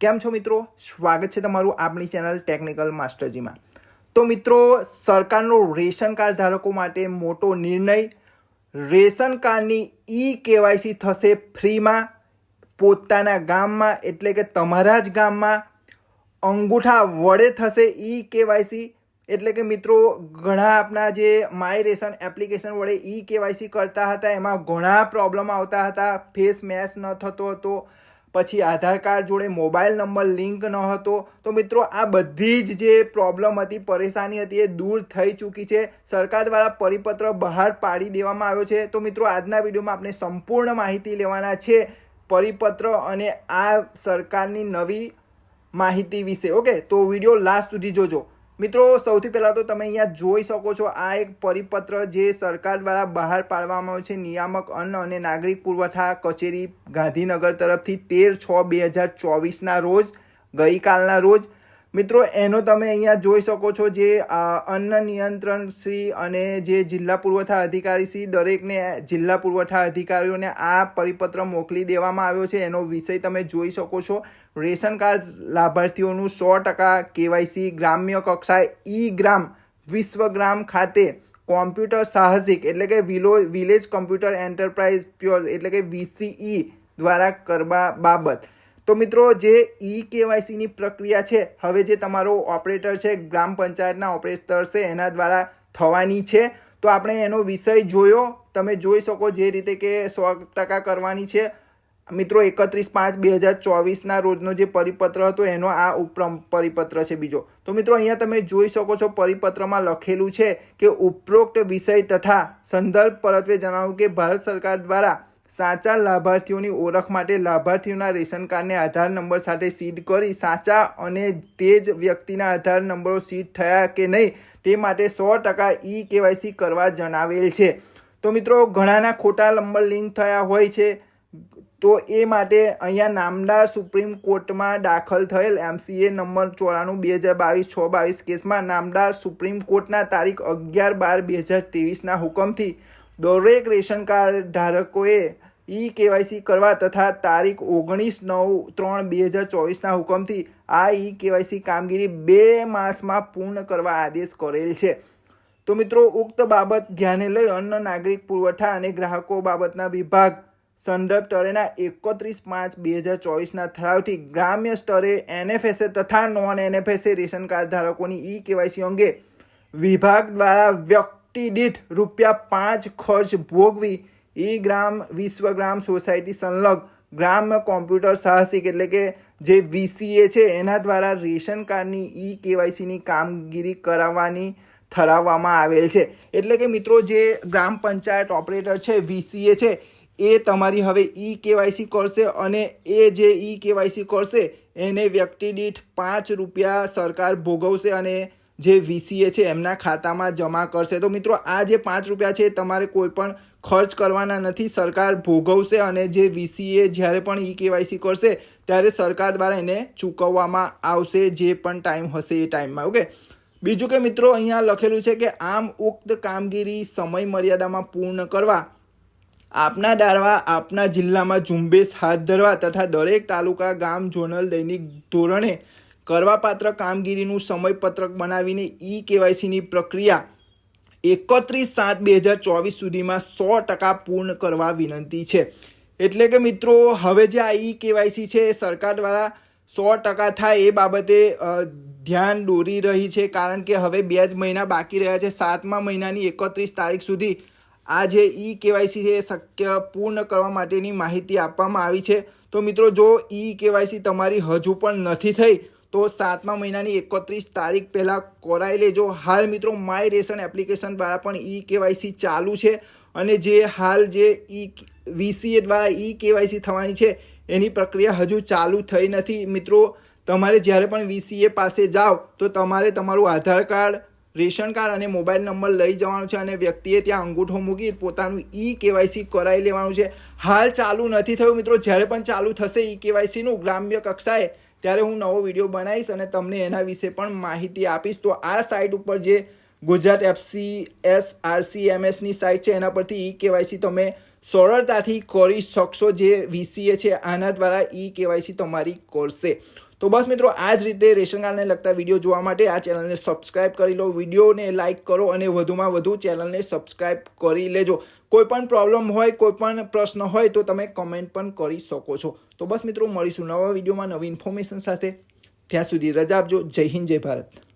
કેમ છો મિત્રો? સ્વાગત છે તમારું આપણી ચેનલ ટેકનિકલ માસ્ટરજીમાં તો મિત્રો, સરકારનો રેશન કાર્ડ ધારકો માટે મોટો નિર્ણય, રેશન કાર્ડની ઈ કેવાયસી થશે ફ્રીમાં, પોતાના ગામમાં એટલે કે તમારા જ ગામમાં, અંગૂઠા વડે થશે ઈ કેવાયસી એટલે કે મિત્રો, ઘણા આપણા જે માય રેશન એપ્લિકેશન વડે ઈ કેવાયસી કરતા હતા, એમાં ઘણા પ્રોબ્લેમ આવતા હતા, ફેસ મેચ ન થતો હતો પછી આધાર કાર્ડ જોડે મોબાઈલ નંબર લિંક ન હતો, તો મિત્રો આ બધી જ જે પ્રોબ્લેમ હતી, પરેશાની હતી, એ દૂર થઈ ચૂકી છે. સરકાર દ્વારા પરિપત્ર બહાર પાડી દેવામાં આવ્યો છે. તો મિત્રો, આજના વિડીયોમાં આપણે સંપૂર્ણ માહિતી લેવાના છે પરિપત્ર અને આ સરકારની નવી માહિતી વિશે. ઓકે? તો વીડિયો લાસ્ટ સુધી જોજો. મિત્રો, સૌથી પહેલાં તો તમે અહીંયા જોઈ શકો છો આ એક પરિપત્ર જે સરકાર દ્વારા બહાર પાડવામાં આવ્યો છે. નિયામક અન્ન અને નાગરિક પુરવઠા કચેરી ગાંધીનગર તરફથી તેર છ બે હજાર ચોવીસના રોજ, ગઈકાલના રોજ મિત્રો, એનો તમે અહીંયા જોઈ શકો છો જે અન્ન નિયંત્રણ શ્રી અને જે જિલ્લા પુરવઠા અધિકારી શ્રી દરેકને જિલ્લા પુરવઠા અધિકારીઓને આ પરિપત્ર મોકલી દેવામાં આવ્યો છે. એનો વિષય તમે જોઈ શકો છો. રેશન કાર્ડ લાભાર્થીઓનું સો ટકા કેવાયસી, ગ્રામ્ય કક્ષાએ ઈ ગ્રામ વિશ્વગ્રામ ખાતે કોમ્પ્યુટર સાહસિક એટલે કે વિલો, વિલેજ કોમ્પ્યુટર એન્ટરપ્રાઇઝ પ્યોર એટલે કે વીસીઈ દ્વારા કરવા બાબત. તો મિત્રો, જે ઈ કેવાયસીની પ્રક્રિયા છે, હવે જે તમારો ઓપરેટર છે, ગ્રામ પંચાયતના ઓપરેટર છે, એના દ્વારા થવાની છે. તો આપણે એનો વિષય જોયો. તમે જોઈ શકો જે રીતે કે સો ટકા કરવાની છે. મિત્રો, એકત્રીસ પાંચ બે હજાર ચોવીસના રોજનો જે પરિપત્ર હતો, એનો આ ઉપરમ પરિપત્ર છે બીજો. તો મિત્રો, અહીંયા તમે જોઈ શકો છો પરિપત્રમાં લખેલું છે કે ઉપરોક્ત વિષય તથા સંદર્ભ પરત્વે જણાવ્યું કે ભારત સરકાર દ્વારા સાચા લાભાર્થીઓની ઓળખ માટે લાભાર્થીઓના રેશન કાર્ડને આધાર નંબર સાથે સીડ કરી સાચા અને તે જ વ્યક્તિના આધાર નંબરો સીડ થયા કે નહીં તે માટે સો ટકા ઈ કેવાયસી કરવા જણાવેલ છે. તો મિત્રો, ઘણાના ખોટા નંબર લિંક થયા હોય છે, તો એ માટે અહીંયા નામદાર સુપ્રીમ કોર્ટમાં દાખલ થયેલ એમસીએ નંબર ચોરાણું બે હજાર બાવીસ છ બાવીસ કેસમાં નામદાર સુપ્રીમ કોર્ટના તારીખ અગિયાર બાર બે હજાર ત્રેવીસના હુકમથી દરેક રેશન કાર્ડ ધારકોએ ઈ કેવાયસી કરવા તથા તારીખ ઓગણીસ નવ ત્રણ બે હજાર ચોવીસના હુકમથી આ ઈ કેવાયસી કામગીરી બે માસમાં પૂર્ણ કરવા આદેશ કરેલ છે. તો મિત્રો, ઉક્ત બાબત ધ્યાને લઈ અન્ન, નાગરિક પુરવઠા અને ગ્રાહકો બાબતના વિભાગ સંદર્ભ સ્તરેના એકત્રીસ પાંચ બે હજાર ચોવીસના ઠરાવથી ગ્રામ્ય સ્તરે એનએફએસએ તથા નોન એનએફએસએ રેશન કાર્ડ ધારકોની ઈ કેવાયસી અંગે વિભાગ દ્વારા વ્યક્તિ દીઠ રૂપિયા પાંચ ખર્ચ ભોગવી ઈ ગ્રામ વિશ્વગ્રામ સોસાયટી સંલગ્ન ગ્રામ કોમ્પ્યુટર સાહસિક એટલે કે જે વીસીએ છે, એના દ્વારા રેશન કાર્ડની ઈ કેવાયસીની કામગીરી કરાવવાની ઠરાવવામાં આવેલ છે. એટલે કે મિત્રો, જે ગ્રામ પંચાયત ઓપરેટર છે, વીસીએ છે, એ તમારી હવે ઈ કેવાયસી કરશે અને એ જે ઈ કેવાયસી કરશે, એને વ્યક્તિ દીઠ પાંચ રૂપિયા સરકાર ભોગવશે અને જે વીસીએ છે, એમના ખાતામાં જમા કરશે. તો મિત્રો, આ જે પાંચ રૂપિયા છે તમારે કોઈ પણ ખર્ચ કરવાના નથી. સરકાર ભોગવશે અને જે વીસીએ જ્યારે પણ ઈ કેવાયસી કરશે, ત્યારે સરકાર દ્વારા એને ચૂકવવામાં આવશે જે પણ ટાઈમ હશે એ ટાઈમમાં, ઓકે? બીજું કે મિત્રો, અહીંયા લખેલું છે કે આમ ઉક્ત કામગીરી સમય મર્યાદામાં પૂર્ણ કરવા, આપના ડારવા આપના જિલ્લામાં ઝુંબેશ હાથ ધરવા તથા દરેક તાલુકા, ગામ, ઝોનલ, દૈનિક ધોરણે કરવાપાત્ર કામગીરીનું સમયપત્રક બનાવીને ઈ કેવાયસીની પ્રક્રિયા એકત્રીસ સાત બે હજાર ચોવીસ સુધીમાં સો ટકા પૂર્ણ કરવા વિનંતી છે. એટલે કે મિત્રો, હવે જે આ ઈ કેવાયસી છે એ સરકાર દ્વારા સો ટકા થાય એ બાબતે ધ્યાન દોરી રહી છે. કારણ કે હવે બે જ મહિના બાકી રહ્યા છે. સાતમા મહિનાની એકત્રીસ તારીખ સુધી આ જે ઈ કેવાયસી છે એ શક્ય પૂર્ણ કરવા માટેની માહિતી આપવામાં આવી છે. તો મિત્રો, જો ઈ કેવાયસી તમારી હજુ પણ નથી થઈ તો સાતમા મહિનાની એકત્રીસ તારીખ પહેલાં કરાવી લેજો. હાલ મિત્રો માય રેશન એપ્લિકેશન દ્વારા પણ ઈ કેવાયસી ચાલુ છે અને જે હાલ જે ઈ વીસીએ દ્વારા ઈ કેવાયસી થવાની છે, એની પ્રક્રિયા હજુ ચાલુ થઈ નથી. મિત્રો, તમારે જ્યારે પણ વીસીએ પાસે જાઓ, તો તમારે તમારું આધાર કાર્ડ, રેશન કાર્ડ અને મોબાઈલ નંબર લઈ જવાનું છે અને વ્યક્તિએ ત્યાં અંગૂઠો મૂકી પોતાનું ઈ કેવાયસી કરાવી લેવાનું છે. હાલ ચાલુ નથી થયું મિત્રો. જ્યારે પણ ચાલુ થશે ઈ કેવાયસીનું ગ્રામ્ય કક્ષાએ ત્યારે હું નવો વીડિયો બનાવીશ અને તમને એના વિશે પણ માહિતી આપીશ. તો આ સાઇટ ઉપર જે ગુજરાત એફસી એસ આરસી એમએસની સાઇટ છે, એના પરથી ઈ કેવાયસી તમે સરળતાથી કરી શકશો. જે વીસીએ છે, આના દ્વારા ઈ કેવાયસી તમારી કરશે. તો બસ મિત્રો, આ જ રીતે રેશન કાર્ડને લગતા વીડિયો જોવા માટે આ ચેનલને સબસ્ક્રાઇબ કરી લો. વિડીયોને લાઇક કરો અને વધુમાં વધુ ચેનલને સબસ્ક્રાઇબ કરી લેજો. કોઈ પણ પ્રોબ્લેમ હોય કોઈ પણ પ્રશ્ન હોય તો તમે કમેન્ટ પણ કરી શકો છો. તો બસ મિત્રો, મળીશું નવા વિડીયોમાં નવી ઇન્ફોર્મેશન સાથે. ત્યાં સુધી રજા આપજો. જય હિન્દ, જય ભારત.